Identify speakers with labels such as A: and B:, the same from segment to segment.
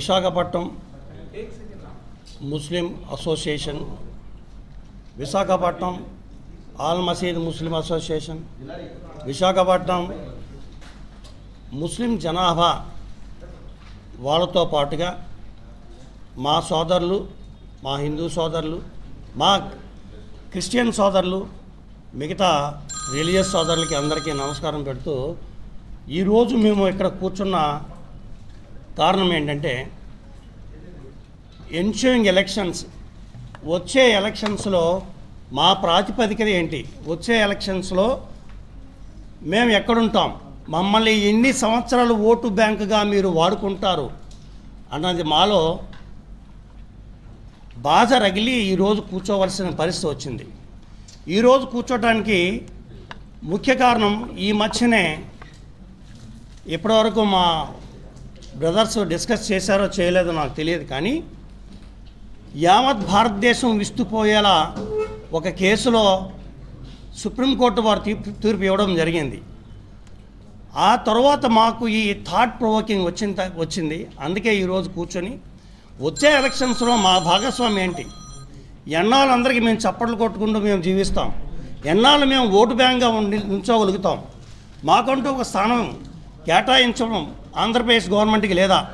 A: Visakhapatnam Muslim association Visakhapatnam all మసీద్ Muslim association Visakhapatnam ముస్లిం జనాభా వాళ్ళతో పాటుగా మా సోదరులు మా హిందూ సోదరులు మా క్రిస్టియన్ సోదరులు మిగతా రిలీజియస్ సోదరులకి అందరికీ నమస్కారం పెడుతూ ఈరోజు మేము ఇక్కడ కూర్చున్న కారణం ఏంటంటే ఎన్షూయింగ్ ఎలక్షన్స్ వచ్చే ఎలక్షన్స్లో మా ప్రాతిపదికన ఏంటి? వచ్చే ఎలక్షన్స్లో మేము ఎక్కడుంటాం? మమ్మల్ని ఎన్ని సంవత్సరాలు ఓటు బ్యాంకుగా మీరు వాడుకుంటారు? అన్నది మాలో బాధ రగిలి ఈరోజు కూర్చోవలసిన పరిస్థితి వచ్చింది. ఈరోజు కూర్చోటానికి ముఖ్య కారణం ఈ మధ్యనే ఇప్పటివరకు మా బ్రదర్స్ డిస్కస్ చేశారో చేయలేదో నాకు తెలియదు కానీ యావత్ భారతదేశం విస్తుపోయేలా ఒక కేసులో సుప్రీంకోర్టు వారు తీర్పు తీర్పు ఇవ్వడం జరిగింది. ఆ తర్వాత మాకు ఈ థాట్ ప్రొవోకింగ్ వచ్చిన వచ్చింది. అందుకే ఈరోజు కూర్చొని వచ్చే ఎలక్షన్స్లో మా భాగస్వామి ఏంటి? ఎన్నాళ్ళు అందరికీ మేము చప్పట్లు కొట్టుకుంటూ మేము జీవిస్తాం. ఎన్నాళ్ళు మేము ఓటు బ్యాంక్గా ఉండి ఉంచగలుగుతాం మాకంటూ ఒక స్థానం కేటాయించడం ఆంధ్రప్రదేశ్ గవర్నమెంట్కి లేదా?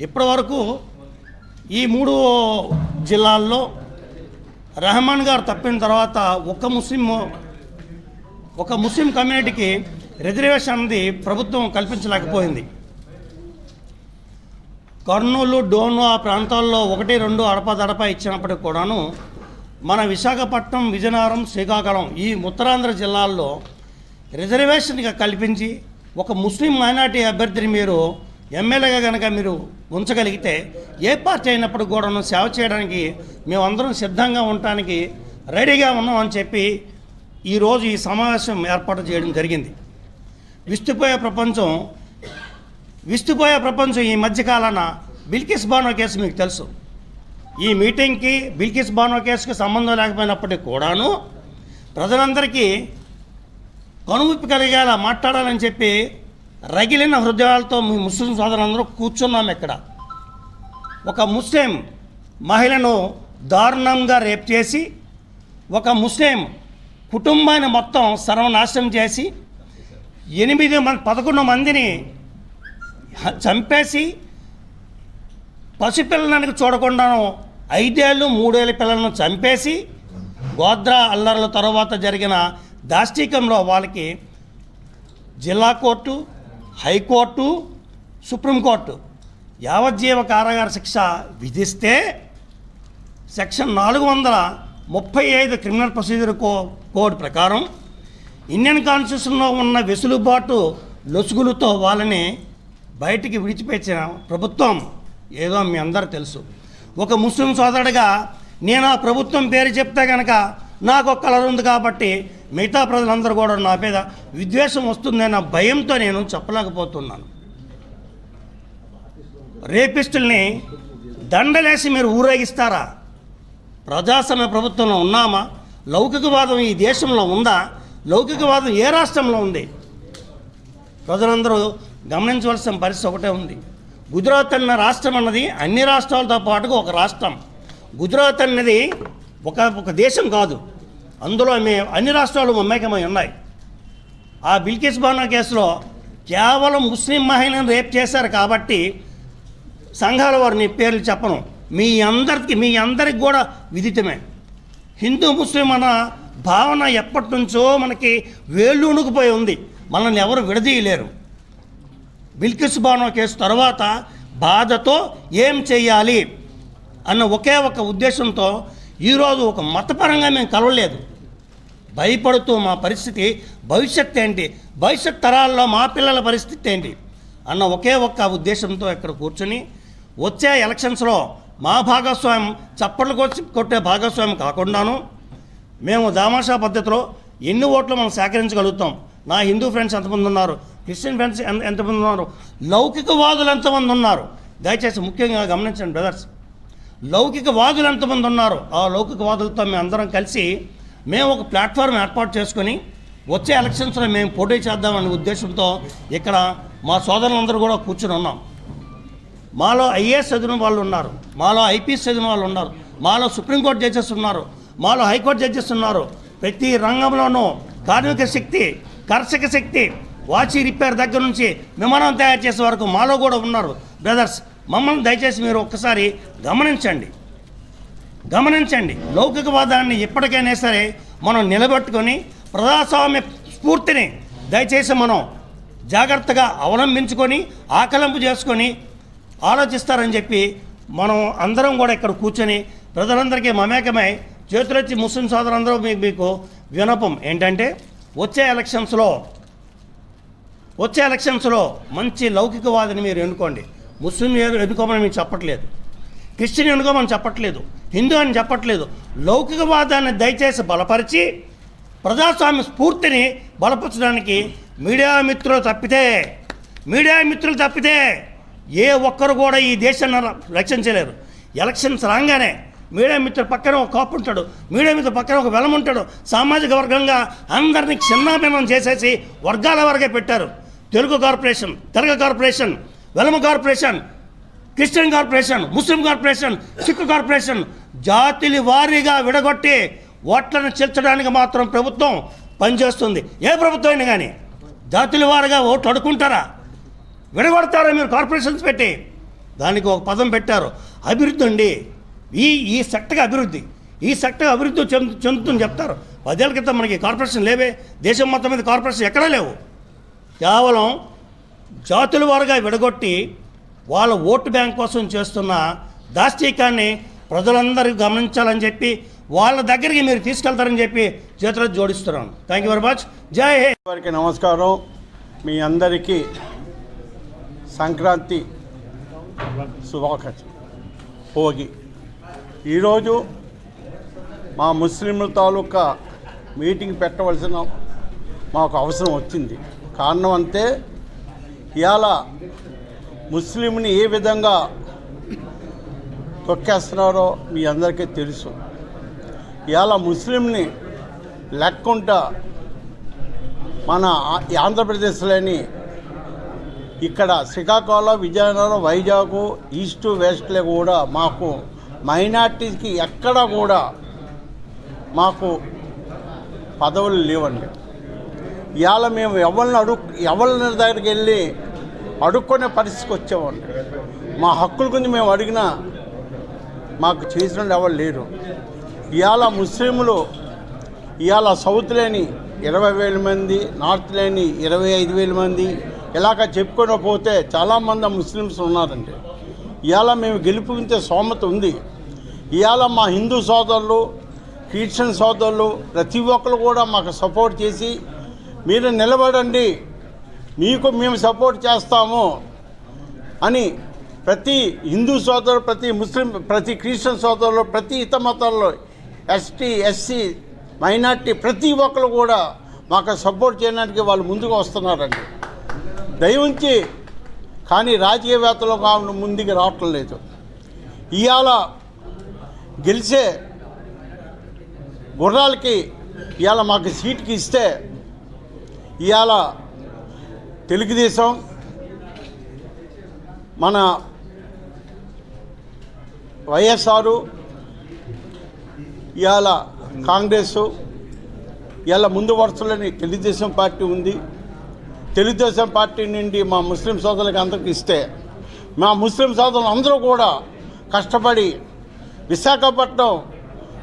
A: ఇప్పటివరకు ఈ మూడు జిల్లాల్లో రెహమాన్ గారు తప్పిన తర్వాత ఒక ముస్లిం ఒక ముస్లిం కమ్యూనిటీకి రిజర్వేషన్ అనేది ప్రభుత్వం కల్పించలేకపోయింది. కర్నూలు డోను ఆ ప్రాంతాల్లో ఒకటి రెండు అడపదడప ఇచ్చినప్పటికి కూడాను మన విశాఖపట్నం విజయనగరం శ్రీకాకుళం ఈ ఉత్తరాంధ్ర జిల్లాల్లో రిజర్వేషన్గా కల్పించి ఒక ముస్లిం మైనార్టీ అభ్యర్థిని మీరు ఎమ్మెల్యేగా కనుక మీరు ఉంచగలిగితే ఏ పార్టీ అయినప్పుడు కూడా సేవ చేయడానికి మేమందరం సిద్ధంగా ఉండటానికి రెడీగా ఉన్నామని చెప్పి ఈరోజు ఈ సమావేశం ఏర్పాటు చేయడం జరిగింది. విస్తుపోయే ప్రపంచం విస్తుపోయే ప్రపంచం ఈ మధ్యకాలాన బిల్కిస్ బానో కేసు మీకు తెలుసు. ఈ మీటింగ్కి బిల్కిస్ బానో కేసుకి సంబంధం లేకపోయినప్పటికీ కూడాను ప్రజలందరికీ కనువిప్పు కలిగేలా మాట్లాడాలని చెప్పి రగిలిన హృదయాలతో మీ ముస్లిం సోదరులందరూ కూర్చున్నాం ఇక్కడ. ఒక ముస్లిం మహిళను దారుణంగా రేప్ చేసి ఒక ముస్లిం కుటుంబాన్ని మొత్తం సర్వనాశనం చేసి ఎనిమిది మంది పదకొండు మందిని చంపేసి పసిపిల్లనికి చూడకుండాను ఐదేళ్ళు మూడేళ్ళ పిల్లలను చంపేసి గోద్రా అల్లర్ల తర్వాత జరిగిన దాష్టీకంలో వాళ్ళకి జిల్లా కోర్టు హైకోర్టు సుప్రీంకోర్టు యావజ్జీవ కారాగార శిక్ష విధిస్తే సెక్షన్ నాలుగు వందల ముప్పై ఐదు క్రిమినల్ ప్రొసీజర్ కో కోడ్ ప్రకారం ఇండియన్ కాన్స్టిట్యూషన్లో ఉన్న వెసులుబాటు లొసుగులతో వాళ్ళని బయటికి విడిచిపెట్టిన ప్రభుత్వం ఏదో మీ అందరూ తెలుసు. ఒక ముస్లిం సోదరుడిగా నేను ఆ ప్రభుత్వం పేరు చెప్తే కనుక నాకు ఒక కలర్ ఉంది కాబట్టి మిగతా ప్రజలందరూ కూడా నా మీద విద్వేషం వస్తుందన్న భయంతో నేను చెప్పలేకపోతున్నాను. రేపిస్టుల్ని దండలేసి మీరు ఊరేగిస్తారా? ప్రజాస్వామ్య ప్రభుత్వంలో ఉన్నామా? లౌకికవాదం ఈ దేశంలో ఉందా? లౌకికవాదం ఏ రాష్ట్రంలో ఉంది? ప్రజలందరూ గమనించవలసిన పరిస్థితి ఒకటే ఉంది. గుజరాత్ అన్న రాష్ట్రం అన్నది అన్ని రాష్ట్రాలతో పాటుగా ఒక రాష్ట్రం. గుజరాత్ అన్నది ఒక ఒక దేశం కాదు. అందులో మే అన్ని రాష్ట్రాలు మమ్మేకమై ఉన్నాయి. ఆ బిల్కిస్ బానా కేసులో కేవలం ముస్లిం మహిళను రేప్ చేశారు కాబట్టి సంఘాల వారిని పేర్లు చెప్పను. మీ అందరికి మీ అందరికి కూడా విదితమే. హిందూ ముస్లిం అన్న భావన ఎప్పటి నుంచో మనకి వేళ్ళూనుకుపోయి ఉంది. మనల్ని ఎవరు విడదీయలేరు. బిల్కిస్ బానో కేసు తర్వాత బాధతో ఏం చేయాలి అన్న ఒకే ఒక ఉద్దేశంతో ఈరోజు ఒక మతపరంగా మేము కలవలేదు. భయపడుతూ మా పరిస్థితి భవిష్యత్ ఏంటి? భవిష్యత్ తరాల్లో మా పిల్లల పరిస్థితి ఏంటి? అన్న ఒకే ఒక్క ఉద్దేశంతో ఇక్కడ కూర్చొని వచ్చే ఎలక్షన్స్లో మా భాగస్వామ్యం చప్పట్లు కొట్టి కొట్టే భాగస్వామ్యం కాకుండాను మేము దామాషా పద్ధతిలో ఎన్ని ఓట్లు మనం సేకరించగలుగుతాం? నా హిందూ ఫ్రెండ్స్ ఎంతమంది ఉన్నారు? క్రిస్టియన్ ఫ్రెండ్స్ ఎంత ఎంతమంది ఉన్నారు? లౌకికవాదులు ఎంతమంది ఉన్నారు? దయచేసి ముఖ్యంగా గమనించండి బ్రదర్స్. లౌకికవాదులు ఎంతమంది ఉన్నారు? ఆ లౌకికవాదులతో మేము అందరం కలిసి మేము ఒక ప్లాట్ఫామ్ ఏర్పాటు చేసుకొని వచ్చే ఎలక్షన్స్లో మేము పోటీ చేద్దామనే ఉద్దేశంతో ఇక్కడ మా సోదరులందరూ కూడా కూర్చుని ఉన్నాం. మాలో ఐఏఎస్ చదివిన వాళ్ళు ఉన్నారు మాలో ఐపీఎస్ చదివిన వాళ్ళు ఉన్నారు మాలో సుప్రీంకోర్టు జడ్జెస్ ఉన్నారు మాలో హైకోర్టు జడ్జెస్ ఉన్నారు. ప్రతి రంగంలోనూ కార్మిక శక్తి కర్షక శక్తి వాచి రిపేర్ దగ్గర నుంచి విమానం తయారు చేసే వరకు మాలో కూడా ఉన్నారు. బ్రదర్స్ మమ్మల్ని దయచేసి మీరు ఒక్కసారి గమనించండి. గమనించండి. లౌకికవాదాన్ని ఎప్పటికైనా సరే మనం నిలబెట్టుకొని ప్రజాస్వామ్య స్ఫూర్తిని దయచేసి మనం జాగ్రత్తగా అవలంబించుకొని ఆకలింపు చేసుకొని ఆలోచిస్తారని చెప్పి మనం అందరం కూడా ఇక్కడ కూర్చొని ప్రజలందరికీ మమేకమై చేతులెత్తి ముస్లిం సోదరులందరూ మీకు మీకు వినపం ఏంటంటే వచ్చే ఎలక్షన్స్లో వచ్చే ఎలక్షన్స్లో మంచి లౌకికవాదిని మీరు ఎన్నుకోండి. ముస్లిం ఎన్నుకోమని మీకు చెప్పట్లేదు. క్రిస్టియన్ మనం చెప్పట్లేదు హిందూ అని చెప్పట్లేదు. లౌకికవాదాన్ని దయచేసి బలపరిచి ప్రజాస్వామ్య స్ఫూర్తిని బలపరచడానికి మీడియా మిత్రులు తప్పితే మీడియా మిత్రులు తప్పితే ఏ ఒక్కరు కూడా ఈ దేశాన్ని రక్షించలేరు. ఎలక్షన్స్ రాగానే మీడియా మిత్రుల పక్కన ఒక కాపు ఉంటాడు మీడియా మిత్రుల పక్కన ఒక వెలం ఉంటాడు సామాజిక వర్గంగా అందరినీ చిన్నాభిన్నం చేసేసి వర్గాల వరకే పెట్టారు. Telugu corporation Telugu corporation Velama corporation Christian corporation Muslim corporation Sikh corporation జాతిని వారీగా విడగొట్టి ఓట్లను చేర్చడానికి మాత్రం ప్రభుత్వం పనిచేస్తుంది. ఏ ప్రభుత్వం అయినా కానీ జాతుల వారీగా ఓట్లు అడుకుంటారా విడగొడతారా మీరు కార్పొరేషన్స్ పెట్టి? దానికి ఒక పదం పెట్టారు. అభివృద్ధి అండి. ఈ ఈ సెక్టర్కి అభివృద్ధి. ఈ సెక్టర్ అభివృద్ధి చెందు చెందుతుంది చెప్తారు. పదేళ్ళ క్రితం మనకి కార్పొరేషన్ లేవే. దేశం మొత్తం మీద కార్పొరేషన్ ఎక్కడా లేవు. కేవలం జాతుల వారుగా విడగొట్టి వాళ్ళ ఓటు బ్యాంక్ కోసం చేస్తున్న దాష్టీకాన్ని ప్రజలందరూ గమనించాలని చెప్పి వాళ్ళ దగ్గరికి మీరు తీసుకెళ్తారని చెప్పి చేతులు జోడిస్తున్నాను థ్యాంక్ యూ వెరీ మచ్ జై హే
B: వారికి నమస్కారం. మీ అందరికీ సంక్రాంతి శుభాకాంక్ష భోగి. ఈరోజు మా ముస్లింల తాలూకా మీటింగ్ పెట్టవలసిన మాకు అవసరం వచ్చింది. కారణం అంతే ఇవాళ ముస్లింని ఏ విధంగా తొక్కేస్తున్నారో మీ అందరికీ తెలుసు. ఇవాళ ముస్లింని లెక్కుంటా మన ఆంధ్రప్రదేశ్లోని ఇక్కడ శ్రీకాకుళం విజయనగరం వైజాగ్ ఈస్ట్ వెస్ట్లో కూడా మాకు మైనార్టీకి ఎక్కడ కూడా మాకు పదవులు లేవండి. ఇవాళ మేము ఎవరిని అడుగు ఎవరిని దగ్గరికి వెళ్ళి అడుక్కునే పరిస్థితికి వచ్చేవాళ్ళు మా హక్కుల గురించి మేము అడిగినా మాకు చేసిన ఎవరు లేరు. ఇవాళ ముస్లింలు ఇవాళ సౌత్ లేని ఇరవై వేల మంది నార్త్ లేని ఇరవై ఐదు వేల మంది ఇలాగ చెప్పుకొని పోతే చాలామంది ముస్లిమ్స్ ఉన్నారండి. ఇవాళ మేము గెలుపుకుంటే సోమత ఉంది. ఇవాళ మా హిందూ సోదరులు క్రిస్టియన్ సోదరులు ప్రతి ఒక్కరు కూడా మాకు సపోర్ట్ చేసి మీరు నిలబడండి మీకు మేము సపోర్ట్ చేస్తాము అని ప్రతి హిందూ సోదరులు ప్రతి ముస్లిం ప్రతి క్రిస్టియన్ సోదరులు ప్రతి ఇత మతాల్లో ఎస్టీ ఎస్సీ మైనార్టీ ప్రతి ఒక్కరు కూడా మాకు సపోర్ట్ చేయడానికి వాళ్ళు ముందుకు వస్తున్నారండి. దయవుంచి కానీ రాజకీయవేత్తలు ఆమెను ముందుకు రావటం లేదు. ఇవాళ గెలిచే గుర్రాలకి ఇవాళ మాకు సీట్కి ఇస్తే ఇవాళ తెలుగుదేశం మన వైఎస్ఆర్ ఇవాళ కాంగ్రెస్ ఇవాళ ముందు వరుసలోని తెలుగుదేశం పార్టీ ఉంది. తెలుగుదేశం పార్టీ నుండి మా ముస్లిం సోదరులకు అందరికి ఇస్తే మా ముస్లిం సోదరులు అందరూ కూడా కష్టపడి విశాఖపట్నం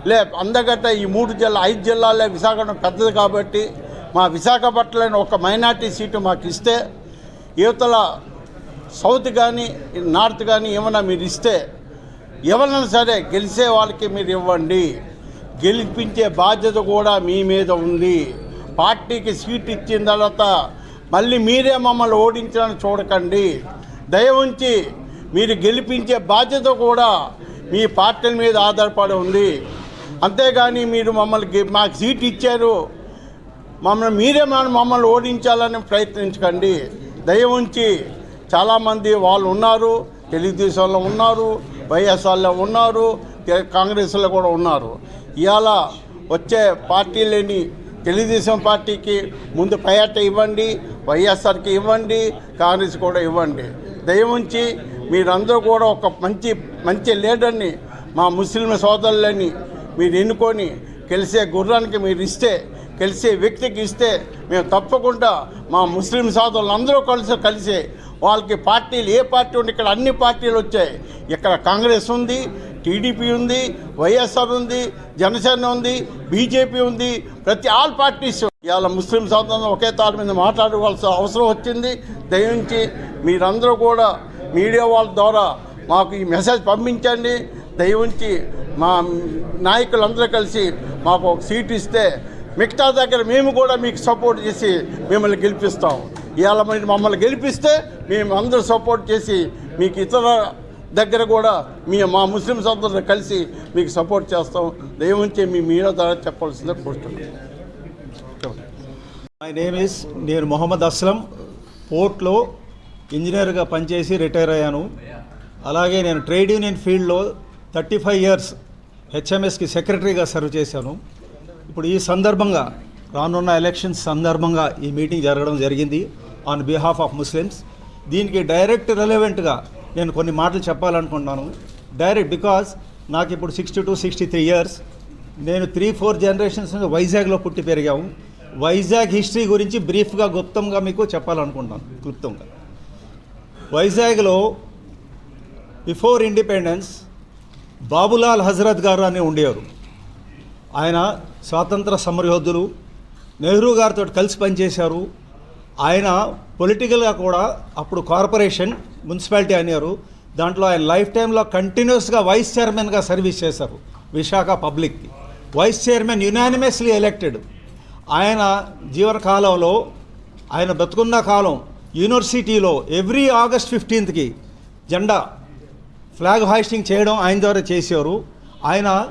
B: లే అందగట్ట ఈ మూడు జిల్లా ఐదు జిల్లాలే విశాఖపట్నం పెద్దది కాబట్టి మా విశాఖపట్నంలో ఒక మైనార్టీ సీటు మాకు ఇస్తే యువతల సౌత్ కానీ నార్త్ కానీ ఏమన్నా మీరు ఇస్తే ఎవరైనా సరే గెలిచే వాళ్ళకి మీరు ఇవ్వండి. గెలిపించే బాధ్యత కూడా మీ మీద ఉంది. పార్టీకి సీట్ ఇచ్చిన తర్వాత మళ్ళీ మీరే మమ్మల్ని ఓడించడానికి చూడకండి. దయ ఉంచి మీరు గెలిపించే బాధ్యత కూడా మీ పార్టీల మీద ఆధారపడి ఉంది. అంతేగాని మీరు మమ్మల్ని మాకు సీట్ ఇచ్చారు. మమ్మల్ని మీరే మన మమ్మల్ని ఓడించాలని ప్రయత్నించకండి. దయ ఉంచి చాలామంది వాళ్ళు ఉన్నారు తెలుగుదేశంలో ఉన్నారు వైఎస్ఆర్లో ఉన్నారు కాంగ్రెస్లో కూడా ఉన్నారు. ఇవాళ వచ్చే పార్టీ లేని తెలుగుదేశం పార్టీకి ముందు ప్రయాట ఇవ్వండి వైఎస్ఆర్కి ఇవ్వండి కాంగ్రెస్ కూడా ఇవ్వండి. దయ ఉంచి మీరందరూ కూడా ఒక మంచి మంచి లీడర్ని మా ముస్లిం సోదరులని మీరు ఎన్నుకొని గెలిచే గుర్రానికి మీరు ఇస్తే కలిసే వ్యక్తికి ఇస్తే మేము తప్పకుండా మా ముస్లిం సోదరులందరూ కలిసి కలిసి వాళ్ళకి పార్టీలు ఏ పార్టీ ఉండి ఇక్కడ అన్ని పార్టీలు వచ్చాయి. ఇక్కడ కాంగ్రెస్ ఉంది టీడీపీ ఉంది వైఎస్ఆర్ ఉంది జనసేన ఉంది బీజేపీ ఉంది ప్రతి ఆల్ పార్టీస్. ఇవాళ ముస్లిం సోదరులు ఒకే తాటి మీద మాట్లాడవలసిన అవసరం వచ్చింది. దయించి మీరందరూ కూడా మీడియా వాళ్ళ ద్వారా మాకు ఈ మెసేజ్ పంపించండి. దయవుంచి మా నాయకులందరూ కలిసి మాకు ఒక సీట్ ఇస్తే మిగతా దగ్గర మేము కూడా మీకు సపోర్ట్ చేసి మిమ్మల్ని గెలిపిస్తాం. ఇవాళ మీరు మమ్మల్ని గెలిపిస్తే మేము అందరూ సపోర్ట్ చేసి మీకు ఇతర దగ్గర కూడా మీ మా ముస్లిం సోదరులు కలిసి మీకు సపోర్ట్ చేస్తాం. దయవుంచి మీ మీడియా ద్వారా చెప్పాల్సిందే కోరుతున్నాం.
C: మై నేమ్ ఇస్ నేను మొహమ్మద్ అస్లం. పోర్ట్లో ఇంజనీర్గా పనిచేసి రిటైర్ అయ్యాను. అలాగే నేను ట్రేడ్ యూనియన్ ఫీల్డ్లో థర్టీ ఫైవ్ ఇయర్స్ హెచ్ఎంఎస్కి సెక్రటరీగా సర్వ్ చేశాను. ఇప్పుడు ఈ సందర్భంగా రానున్న ఎలక్షన్స్ సందర్భంగా ఈ మీటింగ్ జరగడం జరిగింది ఆన్ బిహాఫ్ ఆఫ్ ముస్లిమ్స్ దీనికి డైరెక్ట్ రిలవెంట్గా నేను కొన్ని మాటలు చెప్పాలనుకుంటున్నాను. డైరెక్ట్ బికాజ్ నాకు ఇప్పుడు sixty two sixty three years నేను త్రీ ఫోర్ జనరేషన్స్ నుంచి వైజాగ్లో పుట్టి పెరిగాము. వైజాగ్ హిస్టరీ గురించి బ్రీఫ్గా గుప్తంగా మీకు చెప్పాలనుకుంటున్నాను క్లుప్తంగా. వైజాగ్లో బిఫోర్ ఇండిపెండెన్స్ బాబులాల్ హజరత్ గారు అని ఉండేవారు. ఆయన స్వాతంత్ర సమరయోధులు నెహ్రూ గారితో కలిసి పనిచేశారు. ఆయన పొలిటికల్గా కూడా అప్పుడు కార్పొరేషన్ మున్సిపాలిటీ అనేవారు దాంట్లో ఆయన లైఫ్ టైంలో కంటిన్యూస్గా వైస్ చైర్మన్గా సర్వీస్ చేశారు విశాఖ పబ్లిక్కి. Vice chairman unanimously elected. ఆయన జీవనకాలంలో ఆయన బతుకున్న కాలం యూనివర్సిటీలో ఎవ్రీ ఆగస్ట్ ఫిఫ్టీన్త్కి జెండా ఫ్లాగ్ హాయిస్టింగ్ చేయడం ఆయన ద్వారా చేసేవారు ఆయన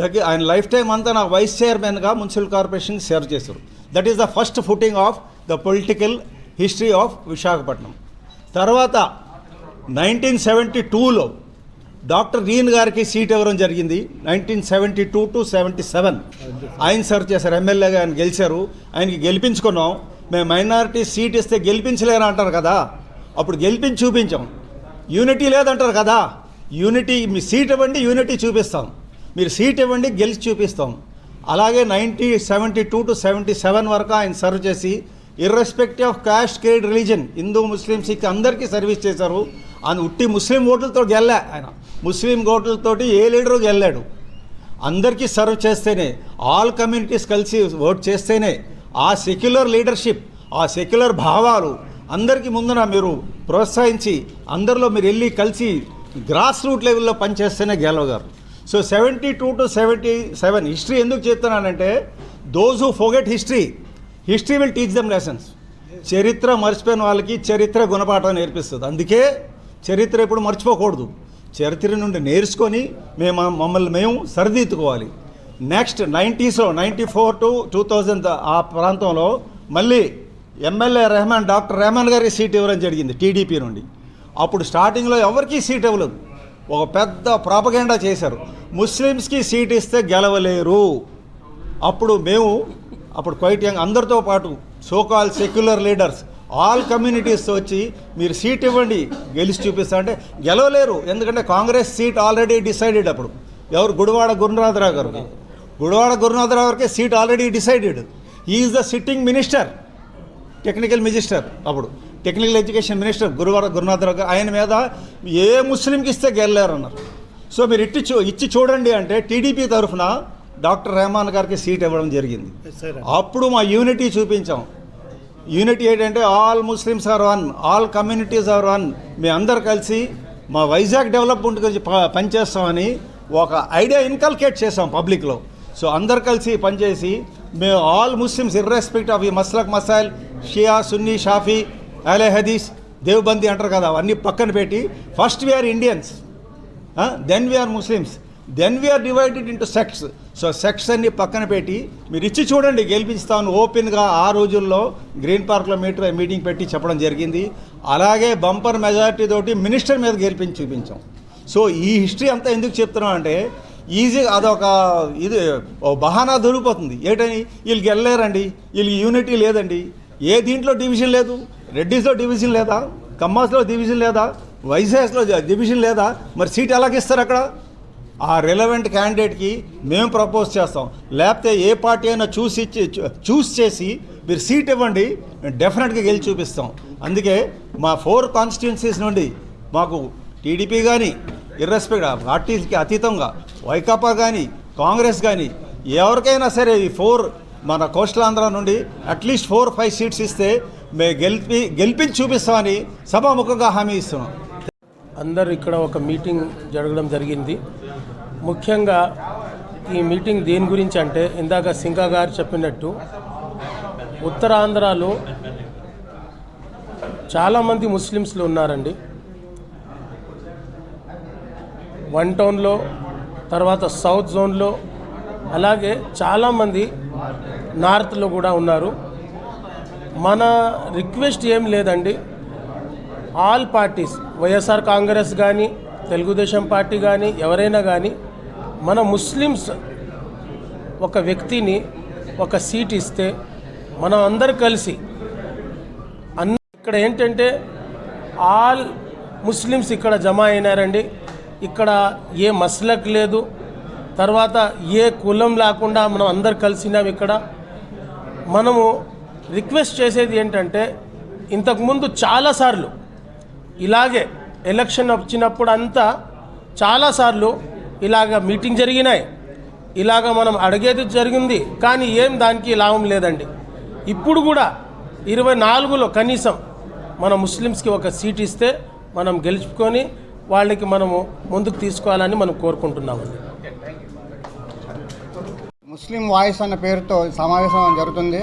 C: దగ్గర ఆయన లైఫ్ టైం అంతా నాకు వైస్ చైర్మన్గా మున్సిపల్ కార్పొరేషన్ సర్వ్ చేశారు. That is the first footing of the political history of Visakhapatnam. తర్వాత నైన్టీన్ సెవెంటీ టూలో డాక్టర్ రీన్ గారికి సీట్ ఇవ్వడం జరిగింది. Nineteen seventy two to seventy seven ఆయన సర్వ్ చేశారు ఎమ్మెల్యేగా ఆయన గెలిచారు. ఆయనకి గెలిపించుకున్నాం. మేము మైనారిటీ సీట్ ఇస్తే గెలిపించలేరు అంటారు కదా. అప్పుడు గెలిపించి చూపించాం. యూనిటీ లేదంటారు కదా. యూనిటీ మీ సీట్ ఇవ్వండి యూనిటీ చూపిస్తాం. మీరు సీట్ ఇవ్వండి గెలిచి చూపిస్తాం. అలాగే ninety seventy two to seventy seven వరకు ఆయన సర్వ్ చేసి irrespective of caste creed religion Hindu Muslim Sikh అందరికీ సర్వీస్ చేశారు. ఆయన ఉట్టి ముస్లిం ఓట్లతో గెల్లా ఆయన. ముస్లిం ఓట్లతోటి ఏ లీడరు గెల్లాడు. అందరికీ సర్వ్ చేస్తేనే ఆల్ కమ్యూనిటీస్ కలిసి ఓట్ చేస్తేనే ఆ సెక్యులర్ లీడర్షిప్ ఆ సెక్యులర్ భావాలు అందరికీ ముందున మీరు ప్రోత్సహించి అందరిలో మీరు వెళ్ళి కలిసి గ్రాస్ రూట్ లెవెల్లో పనిచేస్తేనే గెలవగారు so seventy two to seventy seven history ఎందుకు చెప్తున్నానంటే those who forget history history will teach them lessons చరిత్ర మర్చిపోయిన వాళ్ళకి చరిత్ర గుణపాఠం నేర్పిస్తుంది. అందుకే చరిత్ర ఎప్పుడు మర్చిపోకూడదు. చరిత్ర నుండి నేర్చుకొని మేము మమ్మల్ని మేము సరిదిద్దుకోవాలి. Next నైంటీస్లో ninety four to two thousand ఆ ప్రాంతంలో మళ్ళీ ఎమ్మెల్యే రెహమాన్ డాక్టర్ రెహమాన్ గారికి సీట్ ఇవ్వడం జరిగింది టీడీపీ నుండి. అప్పుడు స్టార్టింగ్లో ఎవరికీ సీట్ ఇవ్వలేదు. ఒక పెద్ద ప్రాపగెండా చేశారు. ముస్లిమ్స్కి సీట్ ఇస్తే గెలవలేరు. అప్పుడు మేము అప్పుడు క్వైట్ యంగ్ అందరితో పాటు so called secular leaders all communities వచ్చి మీరు సీట్ ఇవ్వండి గెలిచి చూపిస్తా అంటే గెలవలేరు. ఎందుకంటే కాంగ్రెస్ సీట్ ఆల్రెడీ డిసైడెడ్ అప్పుడు. ఎవరు? గుడివాడ గురునాథరావు గారికి గుడివాడ గురునాథరావు గారికి seat already decided is the sitting minister technical minister అప్పుడు. టెక్నికల్ ఎడ్యుకేషన్ మినిస్టర్ గురువార గురునాథరావు గారు ఆయన మీద ఏ ముస్లింకి ఇస్తే గెలలేరు అన్నారు సో మీరు ఇట్టి చూ ఇచ్చి చూడండి అంటే టీడీపీ తరఫున డాక్టర్ రెహమాన్ గారికి సీట్ ఇవ్వడం జరిగింది. అప్పుడు మా యూనిటీ చూపించాం. యూనిటీ ఏంటంటే all Muslims are one all communities are one. మీ అందరు కలిసి మా వైజాగ్ డెవలప్మెంట్ గురించి పనిచేస్తామని ఒక ఐడియా ఇన్కల్కేట్ చేసాం పబ్లిక్లో. సో అందరు కలిసి పనిచేసి మేము ఆల్ ముస్లిమ్స్ ఇర్రెస్పెక్ట్ ఆఫ్ ఈ మస్లక్ మసాయిల్ షియా సున్నీ షాఫీ అలే హదీస్ దేవ్బందీ అంటారు కదా అవన్నీ పక్కన పెట్టి first we are Indians then we are Muslims then we are divided into sects so sects అన్ని పక్కన పెట్టి మీరు ఇచ్చి చూడండి గెలిపిస్తాను ఓపెన్గా ఆ రోజుల్లో గ్రీన్ పార్క్లో మీటర్ మీటింగ్ పెట్టి చెప్పడం జరిగింది. అలాగే బంపర్ మెజారిటీ తోటి మినిస్టర్ మీద గెలిపించి చూపించాం. సో ఈ హిస్టరీ అంతా ఎందుకు చెప్తున్నాం అంటే ఈజీగా అదొక ఇది బహానా దొరికిపోతుంది. ఏంటని? వీళ్ళు వెళ్ళలేరండి వీళ్ళకి యూనిటీ లేదండి. ఏ దీంట్లో డివిజన్ లేదు? రెడ్డిస్లో డివిజన్ లేదా? కమ్మాస్లో డివిజన్ లేదా? వైజాగ్లో డివిజన్ లేదా? మరి సీట్ ఎలాగిస్తారు అక్కడ? ఆ రిలవెంట్ క్యాండిడేట్కి మేము ప్రపోజ్ చేస్తాం. లేకపోతే ఏ పార్టీ అయినా చూసి చూస్ చేసి మీరు సీట్ ఇవ్వండి మేము డెఫినెట్గా గెలిచి చూపిస్తాం. అందుకే మా ఫోర్ కాన్స్టిట్యున్సీస్ నుండి మాకు టీడీపీ కానీ ఇర్రెస్పెక్ట్ పార్టీకి అతీతంగా వైకాపా కానీ కాంగ్రెస్ కానీ ఎవరికైనా సరే ఈ ఫోర్ మన కోస్టల్ ఆంధ్ర నుండి అట్లీస్ట్ ఫోర్ ఫైవ్ సీట్స్ ఇస్తే గెలిపి గెలిపించి చూపిస్తామని సభాముఖంగా హామీ ఇస్తున్నాం.
D: అందరు ఇక్కడ ఒక మీటింగ్ జరగడం జరిగింది. ముఖ్యంగా ఈ మీటింగ్ దేని గురించి అంటే ఇందాక సింకా గారు చెప్పినట్టు ఉత్తరాంధ్రలో చాలామంది ముస్లిమ్స్లు ఉన్నారండి. వన్ టౌన్లో తర్వాత సౌత్ జోన్లో అలాగే చాలామంది నార్త్లో కూడా ఉన్నారు. మన రిక్వెస్ట్ ఏం లేదండి. ఆల్ పార్టీస్ వైఎస్ఆర్ కాంగ్రెస్ కానీ తెలుగుదేశం పార్టీ కానీ ఎవరైనా కానీ మన ముస్లిమ్స్ ఒక వ్యక్తిని ఒక సీట్ ఇస్తే మనం అందరు కలిసి అన్ని ఇక్కడ ఏంటంటే ఆల్ ముస్లిమ్స్ ఇక్కడ జమ అయినారండి. ఇక్కడ ఏ మసలక్ లేదు. తర్వాత ఏ కులం లేకుండా మనం అందరు కలిసినాం ఇక్కడ. మనము రిక్వెస్ట్ చేసేది ఏంటంటే ఇంతకుముందు చాలాసార్లు ఇలాగే ఎలక్షన్ వచ్చినప్పుడు అంతా చాలాసార్లు ఇలాగ మీటింగ్ జరిగినాయి. ఇలాగ మనం అడిగేది జరిగింది కానీ ఏం దానికి లాభం లేదండి. ఇప్పుడు కూడా ఇరవై నాలుగులో కనీసం మన ముస్లిమ్స్కి ఒక సీట్ ఇస్తే మనం గెలుచుకొని వాళ్ళకి మనము ముందుకు తీసుకోవాలని మనం కోరుకుంటున్నామండి.
E: ముస్లిం వాయిస్ అన్న పేరుతో సమావేశం జరుగుతుంది.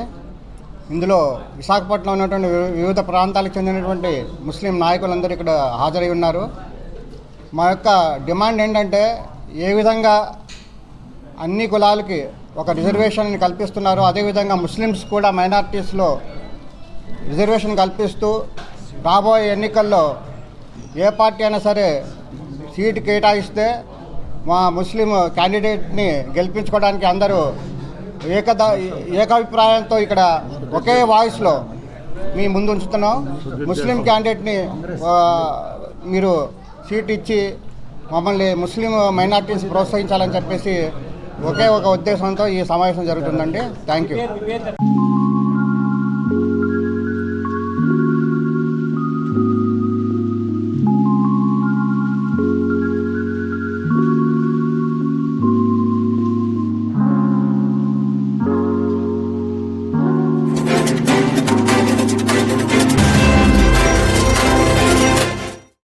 E: ఇందులో విశాఖపట్నం ఉన్నటువంటి వివిధ ప్రాంతాలకు చెందినటువంటి ముస్లిం నాయకులందరూ ఇక్కడ హాజరై ఉన్నారు. మా యొక్క డిమాండ్ ఏంటంటే ఏ విధంగా అన్ని కులాలకి ఒక రిజర్వేషన్ కల్పిస్తున్నారో అదేవిధంగా ముస్లిమ్స్ కూడా మైనారిటీస్లో రిజర్వేషన్ కల్పిస్తూ రాబోయే ఎన్నికల్లో ఏ పార్టీ అయినా సరే సీటు కేటాయిస్తే మా ముస్లిం క్యాండిడేట్ని గెలిపించుకోవడానికి అందరూ ఏకద ఏకాభిప్రాయంతో ఇక్కడ ఒకే వాయిస్లో మీ ముందు ఉంచుతున్నాం. ముస్లిం క్యాండిడేట్ని మీరు సీట్ ఇచ్చి మమ్మల్ని ముస్లిం మైనార్టీస్ ప్రోత్సహించాలని చెప్పేసి ఒకే ఒక ఉద్దేశంతో ఈ సమావేశం జరుగుతుందండి. Thank you.